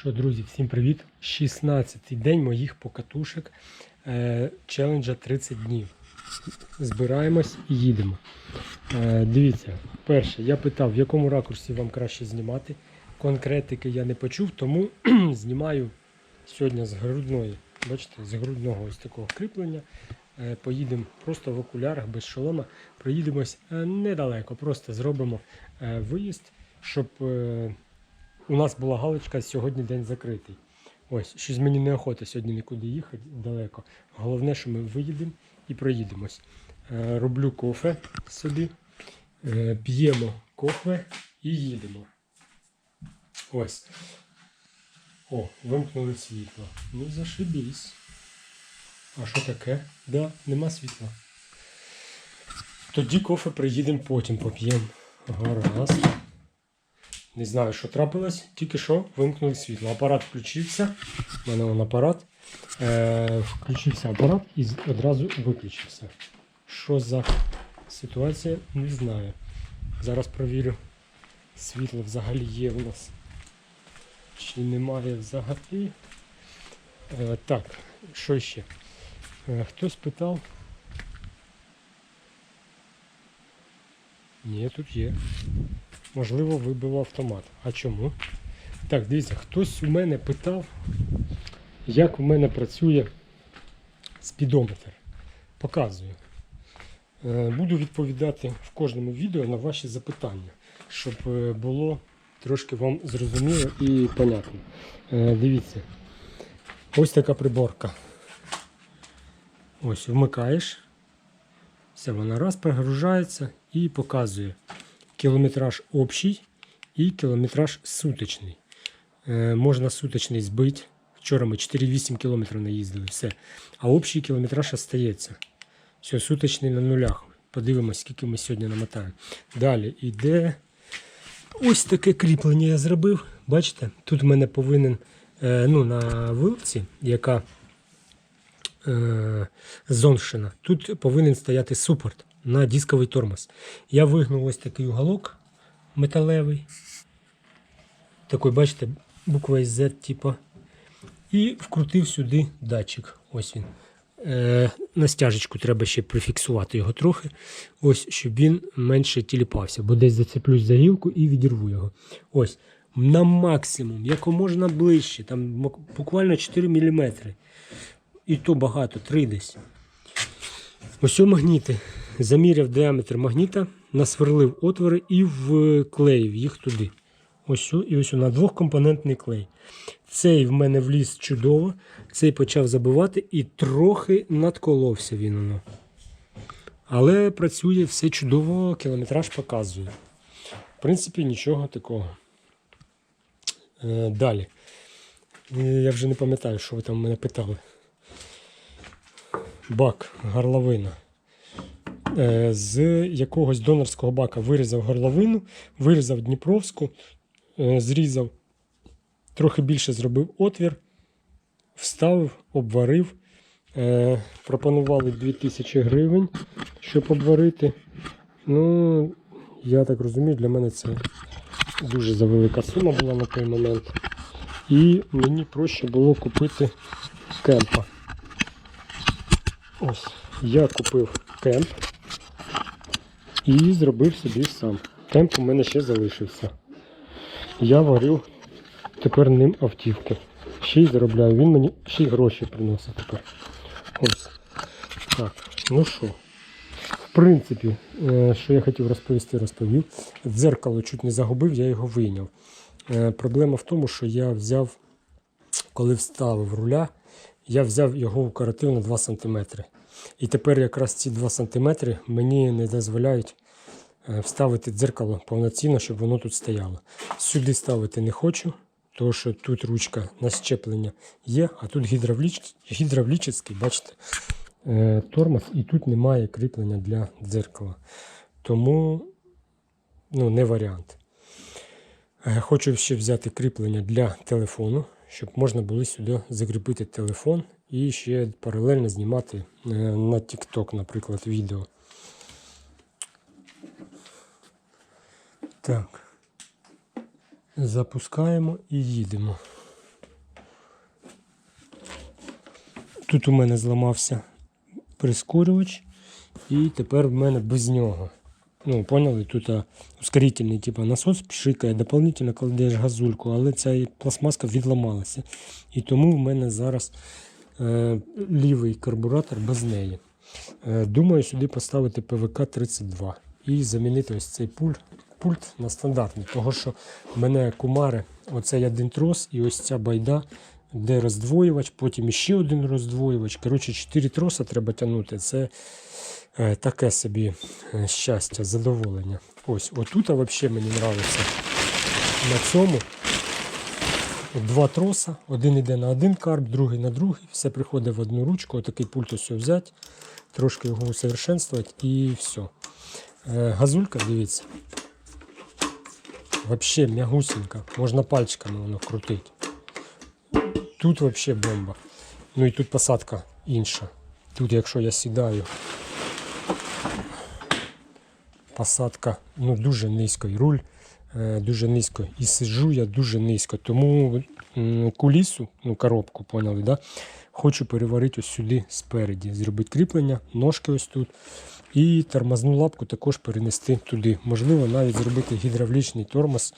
Що, друзі, всім привіт! 16-й день моїх покатушок е, челенджа 30 днів. Збираємось і їдемо. Е, дивіться, перше, я питав, в якому ракурсі вам краще знімати. Конкретики я не почув, тому знімаю сьогодні з грудної. Бачите, з грудного ось такого кріплення. Е, поїдемо просто в окулярах без шолома. Проїдемось е, недалеко, просто зробимо е, виїзд, щоб. Е, у нас була галочка сьогодні день закритий. Ось, щось мені неохота сьогодні нікуди їхати далеко. Головне, що ми виїдемо і проїдемось. Е, роблю кофе собі, е, п'ємо кофе і їдемо. Ось. О, вимкнули світло. Ну зашибісь. А що таке? Да, нема світла. Тоді кофе приїдемо потім поп'ємо. Гаразд. Не знаю, що трапилось, тільки що вимкнули світло. Апарат включився. У мене вон апарат. Е, включився апарат і одразу виключився. Що за ситуація, не знаю. Зараз провірю. Світло взагалі є у нас. Чи немає взагалі. Е, так, що ще? Е, хтось питав. Ні, тут є. Можливо, вибив автомат. А чому? Так, дивіться, хтось у мене питав, як у мене працює спідометр. Показую. Е, Буду відповідати в кожному відео на ваші запитання, щоб е, було трошки вам зрозуміло і понятно. Е, Дивіться, ось така приборка. Ось вмикаєш. Все, вона раз прогружається і показує кілометраж общий і кілометраж суточний. Е, можна суточний збити. Вчора ми 4,8 кілометрів наїздили, все. А общий кілометраж остається. Все, суточний на нулях. Подивимось, скільки ми сьогодні намотаємо. Далі йде ось таке кріплення я зробив. Бачите, тут в мене повинен е, ну, на вилці, яка е, тут повинен стояти супорт на дисковий тормоз. Я вигнув ось такий уголок металевий. Такий, бачите, буква Z, типу. І вкрутив сюди датчик. Ось він. Е, на стяжечку треба ще прифіксувати його трохи, ось, щоб він менше тіліпався, бо десь зацеплюсь за гілку і відірву його. Ось, на максимум, як можна ближче, там буквально 4 мм. І то багато, 3 десь. Ось магніти. Заміряв діаметр магніта, насверлив отвори і вклеїв їх туди. Ось і ось на двохкомпонентний клей. Цей в мене вліз чудово, цей почав забивати і трохи надколовся він. Воно. Але працює все чудово, кілометраж показує. В принципі, нічого такого. Е, далі. Е, Я вже не пам'ятаю, що ви там мене питали. Бак, горловина. Е, З якогось донорського бака вирізав горловину, вирізав Дніпровську, е, зрізав, трохи більше зробив отвір, вставив, обварив. Е, Пропонували 2000 гривень, щоб обварити. Ну, я так розумію, для мене це дуже завелика сума була на той момент. І мені проще було купити кемпа. Ось, я купив кемп і зробив собі сам. Кемп у мене ще залишився. Я варю тепер ним автівку. Ще й заробляю. Він мені ще й гроші приносить тепер. Ось. Так, ну що. В принципі, е, що я хотів розповісти, розповів. Дзеркало чуть не загубив, я його вийняв. Е, Проблема в тому, що я взяв, коли вставив руля, я взяв його укоротив на 2 см. І тепер якраз ці 2 см мені не дозволяють е, вставити дзеркало повноцінно, щоб воно тут стояло. Сюди ставити не хочу, тому що тут ручка на щеплення є, а тут гідравліч... гідравлічний, бачите, е, тормоз, і тут немає кріплення для дзеркала. Тому ну, не варіант. Е, Хочу ще взяти кріплення для телефону, щоб можна було сюди закріпити телефон і ще паралельно знімати е, на TikTok, наприклад, відео. Так. Запускаємо і їдемо. Тут у мене зламався прискорювач, і тепер в мене без нього. Ну, поняли, тут ускорительний типу, насос пшикає, дополнительно кладеш газульку, але ця пластмаска відламалася. І тому в мене зараз лівий карбуратор без неї. Е, думаю сюди поставити ПВК-32 і замінити ось цей пульт, пульт на стандартний. Того що в мене кумари, оцей один трос і ось ця байда, де роздвоювач, потім ще один роздвоювач. Коротше, 4 троса треба тягнути. Це е, таке собі е, щастя, задоволення. Ось, отут взагалі мені подобається на цьому. Два троса, один йде на один карп, другий на другий. Все приходить в одну ручку, отакий пульт ось взяти, трошки його усовершенствувати і все. Е, Газулька, дивіться. Вообще м'ягусенька. Можна пальчиками воно крутити. Тут вообще бомба. Ну і тут посадка інша. Тут, якщо я сідаю, посадка ну, дуже низько. І руль дуже низько. І сиджу я дуже низько. Тому кулісу, ну, коробку, поняли, да? хочу переварити ось сюди спереді. Зробити кріплення, ножки ось тут. І тормозну лапку також перенести туди. Можливо, навіть зробити гідравлічний тормоз.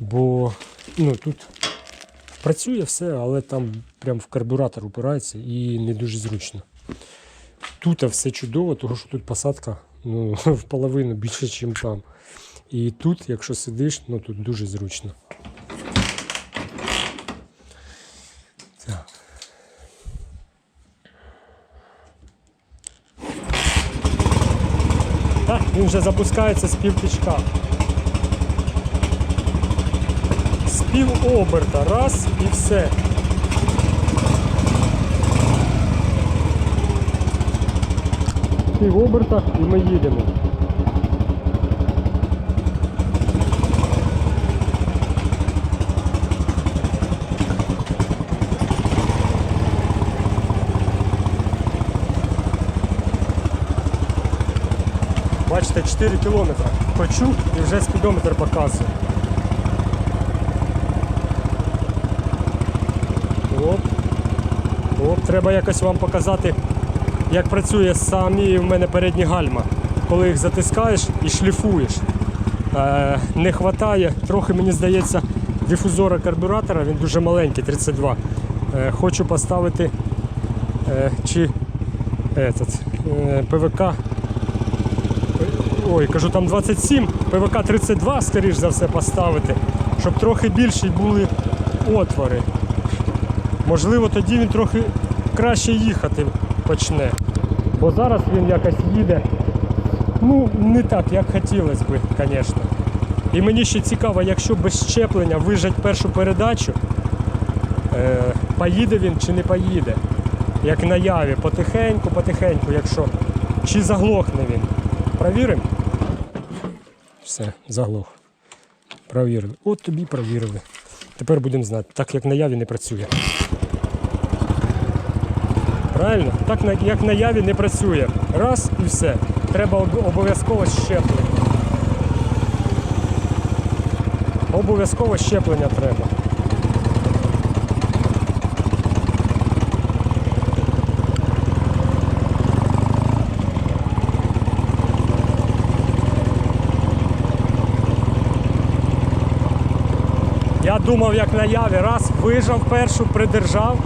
Бо ну, тут працює все, але там прям в карбюратор упирається і не дуже зручно. Тут все чудово, тому що тут посадка ну, в половину більше, ніж там. І тут, якщо сидиш, ну тут дуже зручно. Так. Так, він вже запускається з півтичка. З пів оберта. Раз і все. Пів оберта і ми їдемо. Бачите, 4 кілометри. Почув і вже спідометр показує. Оп. Оп, треба якось вам показати, як працює самі в мене передні гальма. Коли їх затискаєш і шліфуєш. Е, не вистачає, трохи мені здається, дифузора карбюратора, він дуже маленький, 32. Е, хочу поставити е, чи этот, е, ПВК Ой, кажу, там 27, ПВК 32, скоріш за все, поставити, щоб трохи більші були отвори. Можливо, тоді він трохи краще їхати почне. Бо зараз він якось їде. Ну, не так, як хотілося б, звісно. І мені ще цікаво, якщо без щеплення вижать першу передачу, е, поїде він чи не поїде. Як на яві, потихеньку, потихеньку, якщо. Чи заглохне він. Провіримо? Все, заглох. Провірили. От тобі провірили. Тепер будемо знати, так як на яві не працює. Правильно? Так як на яві не працює. Раз і все. Треба обов'язково щеплення. Обов'язково щеплення треба. Я думав, як на яві, раз вижав першу, придержав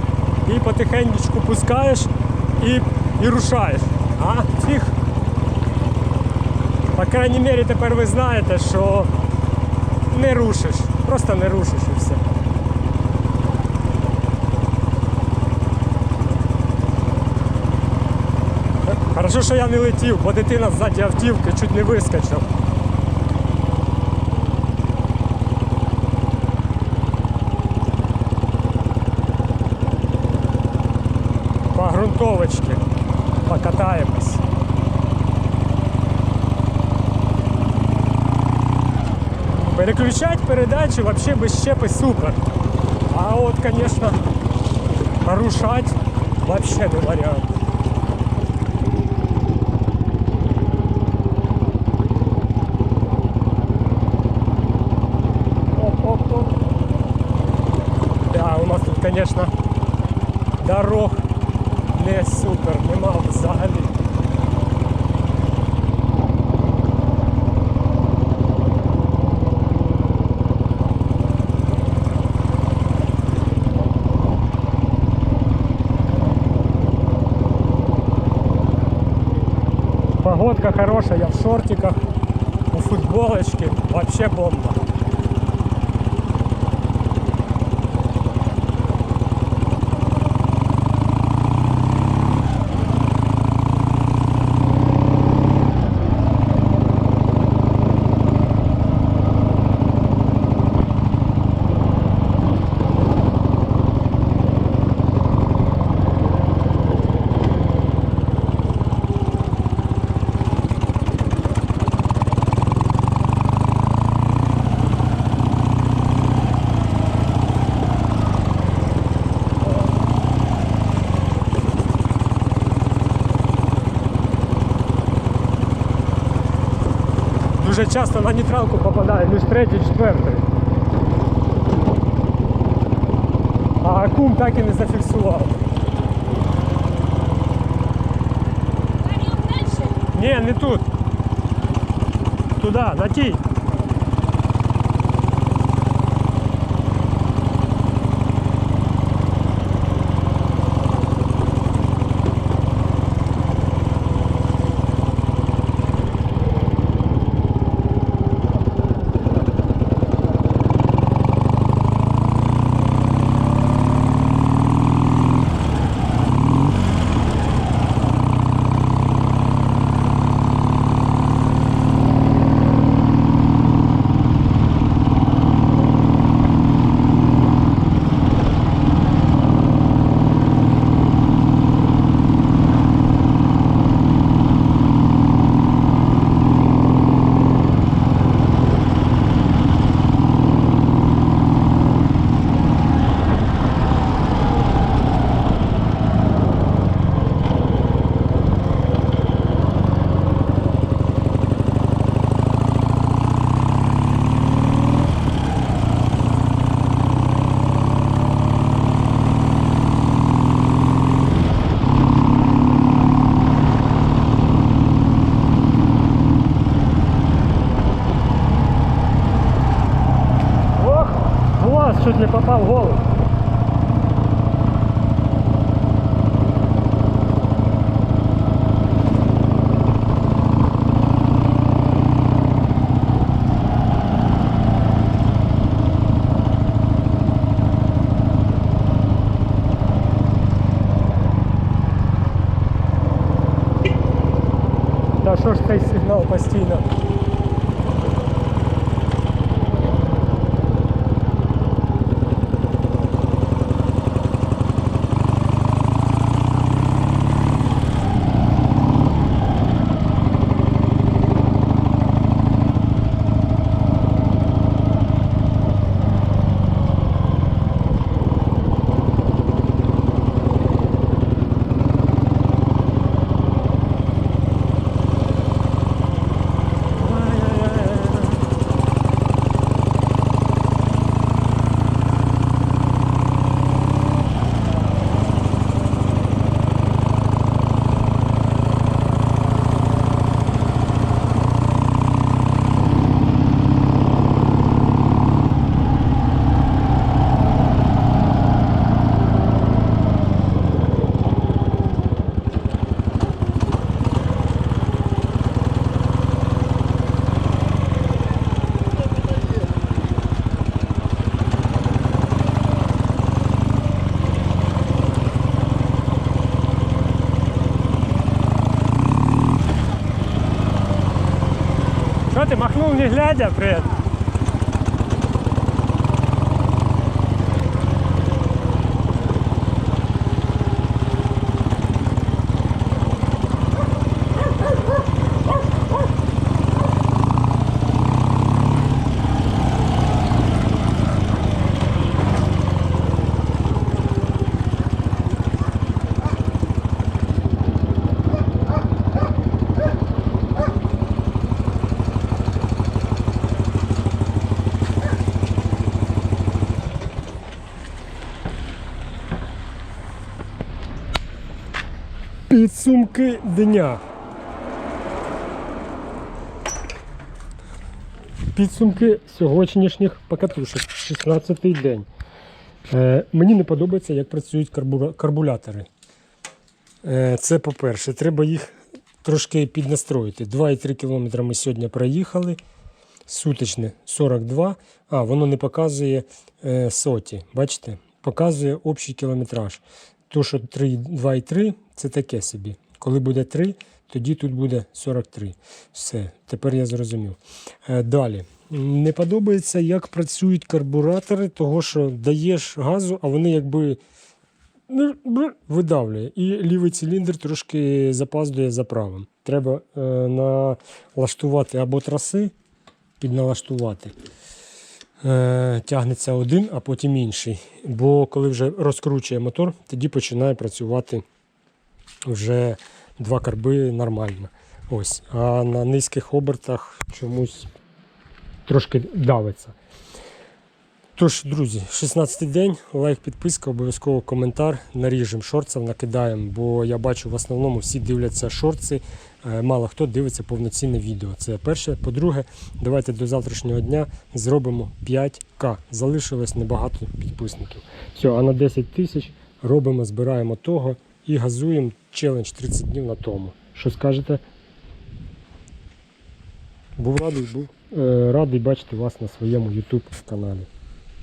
і потихеньку пускаєш і, і рушаєш. А, фіг. По крайній мірі тепер ви знаєте, що не рушиш. Просто не рушиш і все. Хорошо, що я не летів, бо дитина ззаді автівки чуть не вискочив. По грунтовочці покатаємось. Переключать передачи вообще без щепи супер. А от, конечно, нарушать вообще не вариант. Оп-оп-оп. Да, у нас тут, конечно, дорог не супер, нема взагалі. Погодка хорошая, я в шортиках, у футболочке, вообще бомба. Дуже часто на нейтралку попадає між третій і четвертий. А кум так і не зафіксував. Пойдем дальше. Ні, не тут. Туди, на тій. Попав в голову. Та що ж цей сигнал постійно? Махнув не глядя, привіт? Підсумки дня. Підсумки сьогоднішніх покатушок. 16-й день. Е, мені не подобається, як працюють карбура- карбулятори. Е, це по-перше, треба їх трошки піднастроїти. 2,3 км ми сьогодні проїхали. Сутичне 42. А, воно не показує е, соті. Бачите? Показує общий кілометраж. То, що 3, 2,3 це таке собі. Коли буде 3, тоді тут буде 43. Все, тепер я зрозумів. Е, далі. Не подобається, як працюють карбуратори, того що даєш газу, а вони якби ну, видавлює. І лівий циліндр трошки запаздує за правим. Треба е, налаштувати або траси, підналаштувати. Е, тягнеться один, а потім інший. Бо коли вже розкручує мотор, тоді починає працювати вже два карби нормально. Ось. А на низьких обертах чомусь трошки давиться. Тож, друзі, 16-й день, лайк, підписка, обов'язково коментар. Наріжемо шорців, накидаємо, бо я бачу в основному всі дивляться шорти. е, Мало хто дивиться повноцінне відео. Це перше. По-друге, давайте до завтрашнього дня зробимо 5К. Залишилось небагато підписників. Все, а на 10 тисяч робимо, збираємо того і газуємо челендж 30 днів на тому. Що скажете? Був радий, був е, радий бачити вас на своєму YouTube каналі.